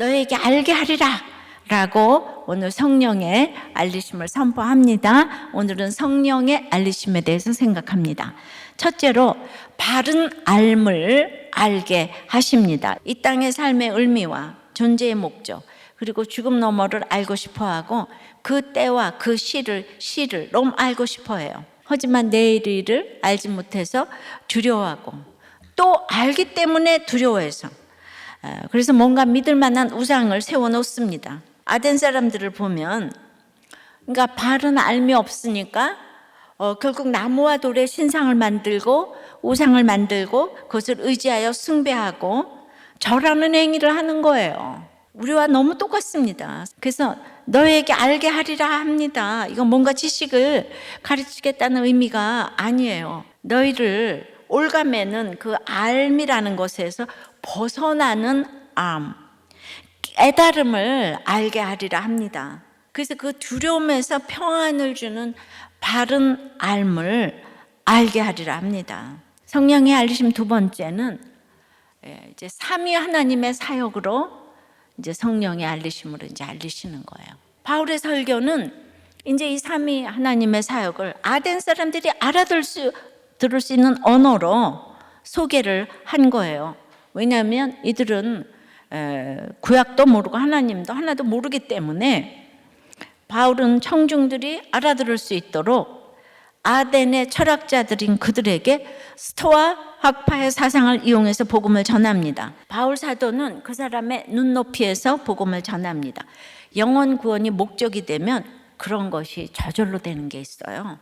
너에게 알게 하리라. 라고 오늘 성령의 알리심을 선포합니다. 오늘은 성령의 알리심에 대해서 생각합니다. 첫째로 바른 알을 알게 하십니다. 이 땅의 삶의 의미와 존재의 목적, 그리고 죽음 너머를 알고 싶어 하고 그 때와 그 시를, 시를 너무 알고 싶어 해요. 하지만 내일을 알지 못해서 두려워하고 또 알기 때문에 두려워해서 어, 그래서 뭔가 믿을 만한 우상을 세워놓습니다. 아덴 사람들을 보면 그러니까 바른 알미 없으니까 어, 결국 나무와 돌의 신상을 만들고 우상을 만들고 그것을 의지하여 숭배하고 절하는 행위를 하는 거예요. 우리와 너무 똑같습니다. 그래서 너에게 알게 하리라 합니다. 이건 뭔가 지식을 가르치겠다는 의미가 아니에요. 너희를 올가매는 그 알미라는 것에서 벗어나는 암, 깨달음을 알게 하리라 합니다. 그래서 그 두려움에서 평안을 주는 바른 알을 알게 하리라 합니다. 성령의 알리심 두 번째는 예, 이제 삼위 하나님의 사역으로 이제 성령의 알리심으로 이제 알리시는 거예요. 바울의 설교는 이제 이 삼위 하나님의 사역을 아덴 사람들이 알아들 수 들을 수 있는 언어로 소개를 한 거예요. 왜냐하면 이들은 에, 구약도 모르고 하나님도 하나도 모르기 때문에 바울은 청중들이 알아들을 수 있도록 아덴의 철학자들인 그들에게 스토아 학파의 사상을 이용해서 복음을 전합니다. 바울 사도는 그 사람의 눈높이에서 복음을 전합니다. 영원 구원이 목적이 되면 그런 것이 저절로 되는 게 있어요.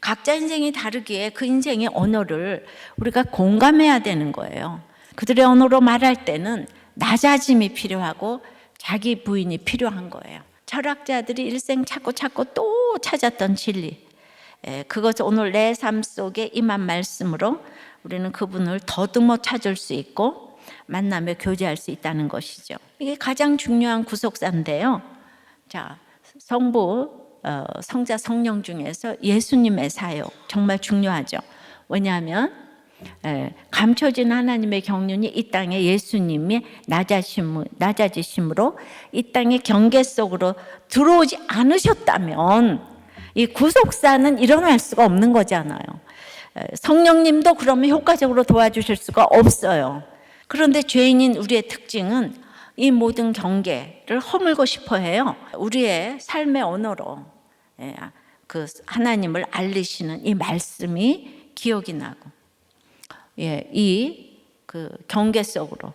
각자 인생이 다르기에 그 인생의 언어를 우리가 공감해야 되는 거예요. 그들의 언어로 말할 때는 낮아짐이 필요하고 자기 부인이 필요한 거예요. 철학자들이 일생 찾고 찾고 또 찾았던 진리. 예, 그것을 오늘 내 삶 속에 임한 말씀으로 우리는 그분을 더듬어 찾을 수 있고 만나며 교제할 수 있다는 것이죠. 이게 가장 중요한 구속사인데요. 자, 성부, 어, 성자, 성령 중에서 예수님의 사역 정말 중요하죠. 왜냐하면 예, 감춰진 하나님의 경륜이 이 땅에 예수님이 낮아심, 낮아지심으로 이 땅의 경계 속으로 들어오지 않으셨다면 이 구속사는 일어날 수가 없는 거잖아요. 예, 성령님도 그러면 효과적으로 도와주실 수가 없어요. 그런데 죄인인 우리의 특징은 이 모든 경계를 허물고 싶어 해요. 우리의 삶의 언어로 예, 그 하나님을 알리시는 이 말씀이 기억이 나고 예, 이 그 경계 속으로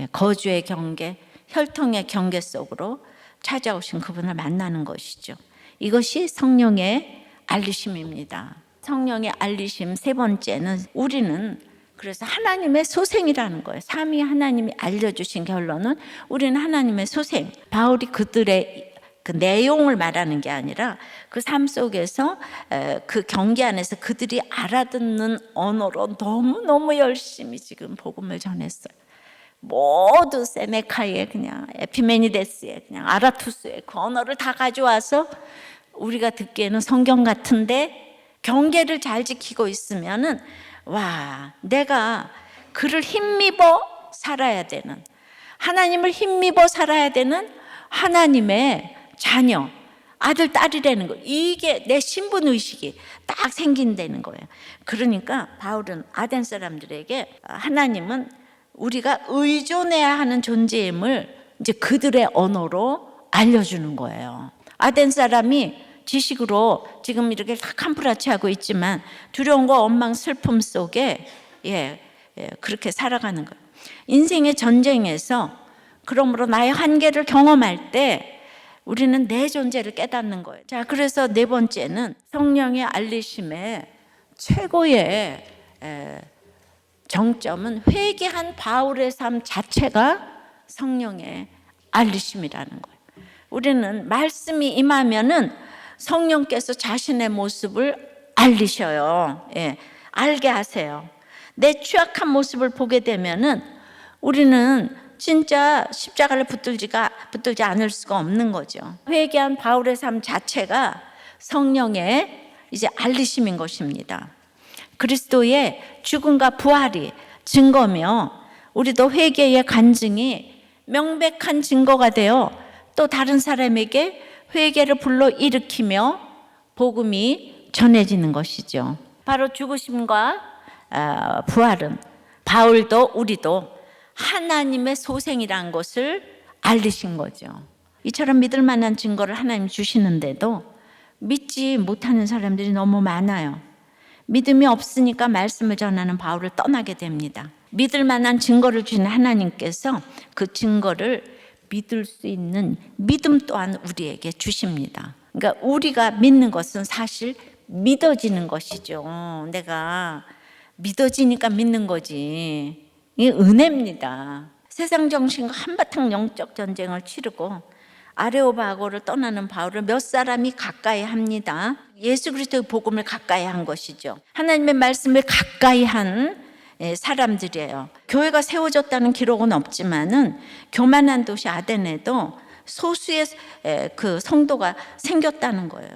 예, 거주의 경계, 혈통의 경계 속으로 찾아오신 그분을 만나는 것이죠. 이것이 성령의 알리심입니다. 성령의 알리심 세 번째는 우리는 그래서 하나님의 소생이라는 거예요. 삼위 하나님이 알려주신 결론은 우리는 하나님의 소생. 바울이 그들의 그 내용을 말하는 게 아니라 그 삶 속에서 그 경계 안에서 그들이 알아듣는 언어로 너무너무 열심히 지금 복음을 전했어요. 모두 세네카의 그냥 에피메니데스의 그냥 아라투스의 그 언어를 다 가져와서 우리가 듣기에는 성경 같은데 경계를 잘 지키고 있으면은 와 내가 그를 힘입어 살아야 되는 하나님을 힘입어 살아야 되는 하나님의 자녀, 아들, 딸이라는 거. 이게 내 신분 의식이 딱 생긴다는 거예요. 그러니까 바울은 아덴 사람들에게 하나님은 우리가 의존해야 하는 존재임을 이제 그들의 언어로 알려주는 거예요. 아덴 사람이 지식으로 지금 이렇게 다 캄프라치 하고 있지만 두려움과 원망, 슬픔 속에 예, 예, 그렇게 살아가는 거예요. 인생의 전쟁에서 그러므로 나의 한계를 경험할 때 우리는 내 존재를 깨닫는 거예요. 자, 그래서 네 번째는 성령의 알리심의 최고의 정점은 회개한 바울의 삶 자체가 성령의 알리심이라는 거예요. 우리는 말씀이 임하면은 성령께서 자신의 모습을 알리셔요. 예, 알게 하세요. 내 취약한 모습을 보게 되면은 우리는 진짜 십자가를 붙들지가 붙들지 않을 수가 없는 거죠. 회개한 바울의 삶 자체가 성령의 이제 알리심인 것입니다. 그리스도의 죽음과 부활이 증거며 우리도 회개의 간증이 명백한 증거가 되어 또 다른 사람에게 회개를 불러 일으키며 복음이 전해지는 것이죠. 바로 죽으심과 아, 부활은 바울도 우리도 하나님의 소생이라는 것을 알리신 거죠. 이처럼 믿을 만한 증거를 하나님 주시는데도 믿지 못하는 사람들이 너무 많아요. 믿음이 없으니까 말씀을 전하는 바울을 떠나게 됩니다. 믿을 만한 증거를 주는 하나님께서 그 증거를 믿을 수 있는 믿음 또한 우리에게 주십니다. 그러니까 우리가 믿는 것은 사실 믿어지는 것이죠. 내가 믿어지니까 믿는 거지. 이게 은혜입니다. 세상 정신과 한바탕 영적 전쟁을 치르고 아레오바고를 떠나는 바울을 몇 사람이 가까이 합니다. 예수 그리스도의 복음을 가까이 한 것이죠. 하나님의 말씀을 가까이 한 예, 사람들이에요. 교회가 세워졌다는 기록은 없지만은 교만한 도시 아덴에도 소수의 에, 그 성도가 생겼다는 거예요.